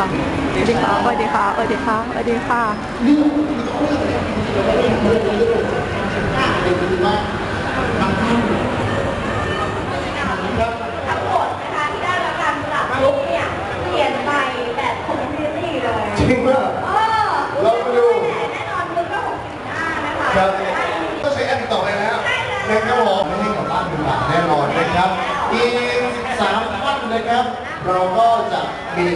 ค่ะสวัสดีค่ะสวัสดีค่ะสวัสดีค่ะสวัสดีค่ะทั้งหมดนะคะที่ได้รับการปรับลุกเนี่ยเปลี่ยนไปแบบคอมพลีทลี่เลยจริงมากเออเราไปดูแน่นอนลุกก็หกสิบหน้านะคะครับก็ใช้แอปติดต่อไปแล้วนะครับผมไม่ให้กลับบ้านมือเปล่าแน่นอนนะครับอีก13ท่านนะครับ เราก็จะ มี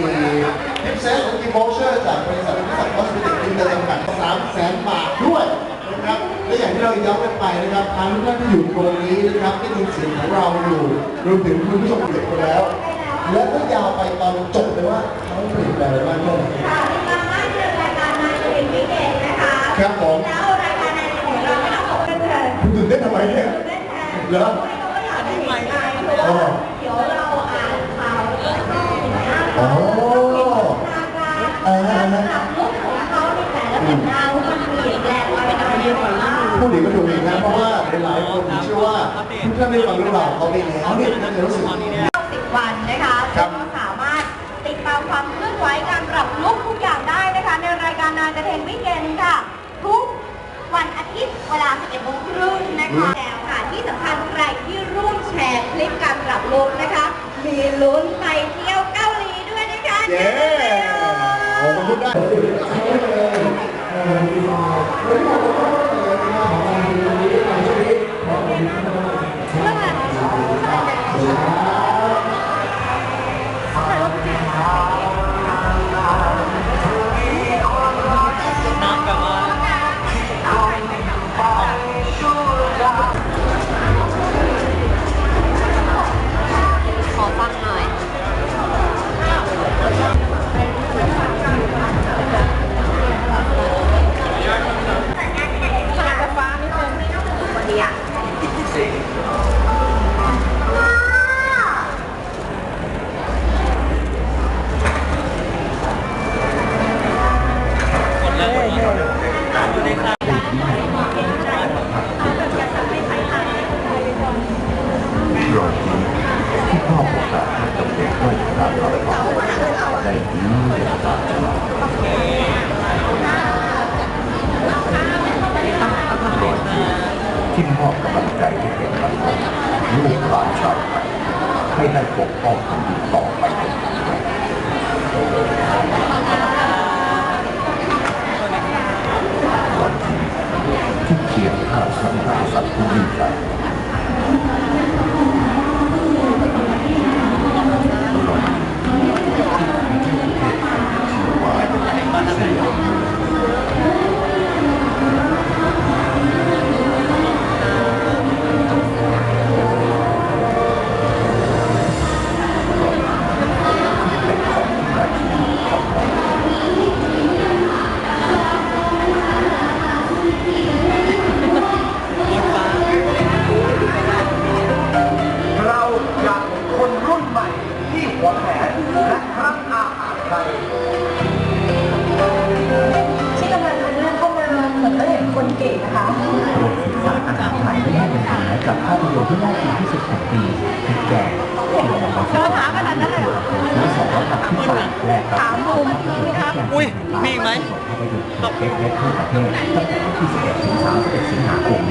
ทิปเซสและกิฟต์วอเชอร์จากบริษัทบริษัทคอสเมติกอินเตอร์เน็ตจำกัด3แสนบาทด้วยนะครับและอย่างที่เราย้ำกันไปนะครับทางทุกท่านที่อยู่ตรงนี้นะครับที่มีเสียงของเราอยู่รวมถึงคุณผู้ชมเด็กคนแล้ว และก็ยาวไปตอนจบเลยว่าเขาเปลี่ยนแปลงอะไรบ้างเนี่ยค่ะติดตามได้ในรายการนายเด็กวิกเกตนะคะครับผมแล้วรายการนายเด็กของเราไม่ต้องบอกเพื่อนๆคุณตื่นเต้นทำไมเนี่ยเล่นแทนเหรอไม่ต้องไปถามที่ไหนเพราะว่าเดี๋ยวเราอ่านข่าวแล้วก็เห็นหน้า อ๋ เขา อทางการการปรับลุกของเขาในแต่ละสัปดาห์มันเปลี่ยนแปลงไปเป็นอะไรอย่างมากพูดถึงก็ถูกอีกนะเพราะว่าหลายๆคนเชื่อว่าทุกท่านได้ฟังเรื่องราวของเขาไปแล้วเนี่ยน่าจะรู้สึก 90 วันนะคะครับก็ส Thank you. ที่มอบกำลังใจให้แก่กันลูกหลานชาวไทยให้ได้ปกป้องแผ่นดินต่อไป รวมถึงสารอาหารไทยไม่ให้ปัญหากับภาพยนตร์ที่น่ากินที่สุดของปีคือแก่ที่เรามาศึกษากันนั้นเลยซื้อสองร้อยบาทขึ้นไปแลกกับภาพยนตร์ที่แกงอุ้ยมีอีกไหมภาพยนตร์เก็ตเล็กทั่วประเทศตั้งแต่วันที่11ถึง31สิงหาคม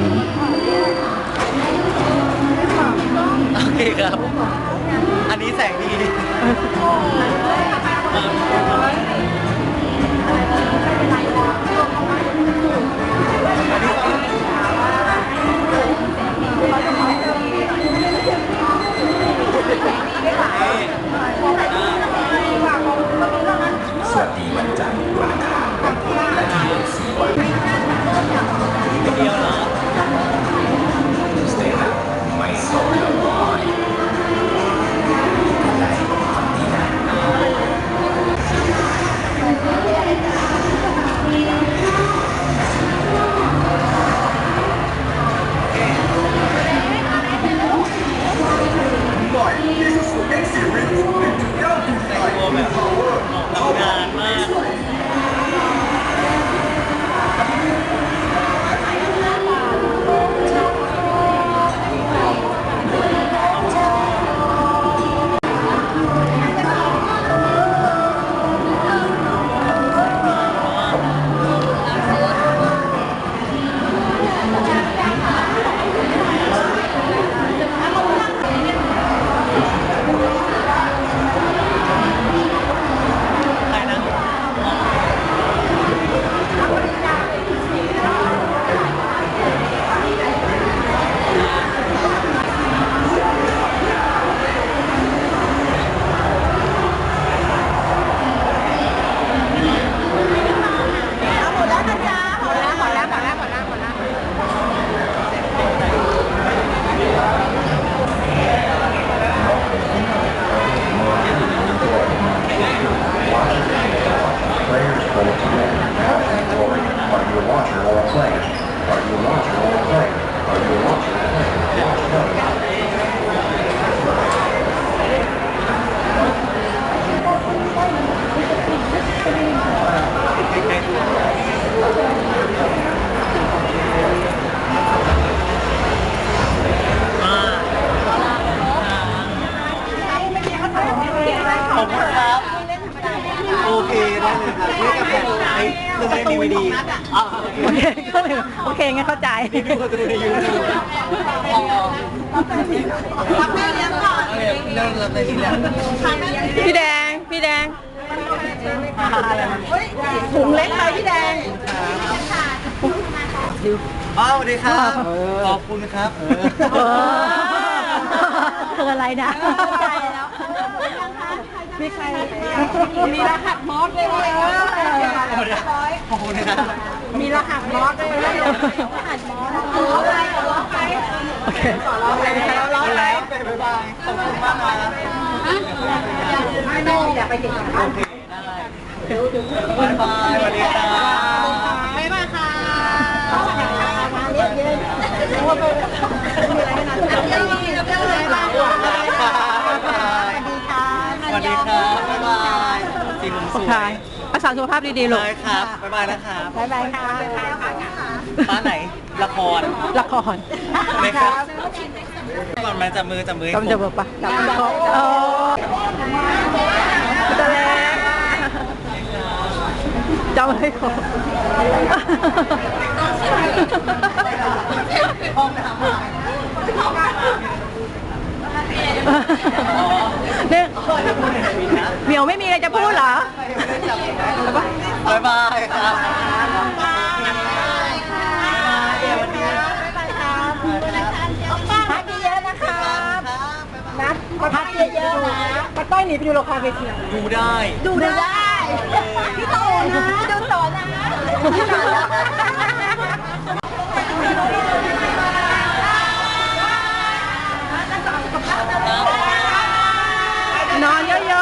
อบคุณครับโอเคได้เลยครับนี่กับแผ่นไอ้เครื่องเล่นดีวีดีอ่าโอเคโอเคก็เลยโอเคงั้นเข้าใจนี่พี่คนจะดูในยูทูบอ๋อรับแม่เลี้ยงก่อนโอเคเริ่มเลยในนี้แหละพี่แดงพี่แดงถุงเล็กไปพี่แดงอ้าวสวัสดีครับ ขอบคุณครับเออคืออะไรนะเข้าใจแล้ว มีใครมีรหัสมอสด้วยเลยขอบคุณนะครับมีรหัสมอสด้วยรหัสมอสร้องไปร้องไปโอเคร้องไปแล้วร้องไปบ๊ายบายขอบคุณมากนะไม่ต้องอย่าไปเด็กโอเคได้บ๊ายบายสวัสดีครับไม่มาค่ะมาเยกเย็นว่าไปมีอะไรกันนะเรื่องนี้เรื่อะไรบ้างสวัส ดีค่ะสวัสดีครับ บ๊ายบายจริงผมสโอวเคยรักษาสุขภาพดีๆลูก ได้ครับ บ๊ายบายนะครับบ๊ายบายค่ะร้านไหน ละครละครไหมครับก่อนมาจับมือจับมือให้กำลังจะผมบอกปะจับเขาโอ้ตัวเล็กจำให้ครบเนี่ หนึ่งเหมียวไม่มีอะไรจะพูดเหรอ บายบายครับพักเยอะๆนะคะนัดพักเยอะไนะปัดต้อยหนีไปดูละไรเวทีดูได้ ดูได้ พี่โตนะดูโตนะครับ Ananya,